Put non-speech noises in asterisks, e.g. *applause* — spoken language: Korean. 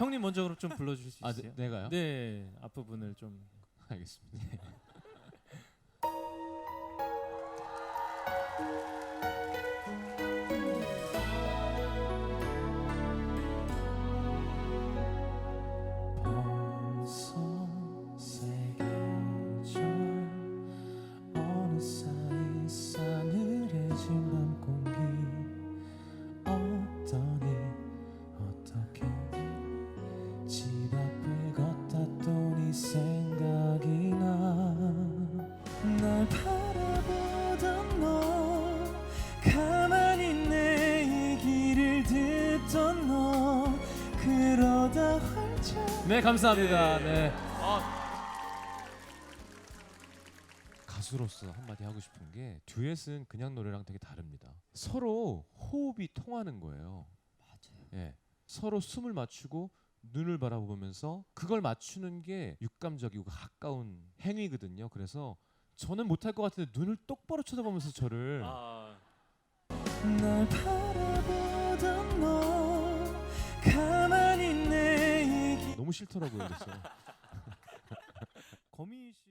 형님 먼저 그럼 좀 불러주실 수 아 있어요? 네, 내가요? 네 앞부분을 좀 알겠습니다. *laughs* 네 감사합니다. 네. 가수로서 한마디 하고 싶은 게 듀엣은 그냥 노래랑 되게 다릅니다. 서로 호흡이 통하는 거예요. 맞아요. 예. 서로 숨을 맞추고 눈을 바라보면서 그걸 맞추는 게 육감적이고 가까운 행위거든요. 그래서 저는 못할 것 같은데 눈을 똑바로 쳐다보면서 저를 아날 바라 너무 싫더라고요. 그래서 *laughs* 거미 씨.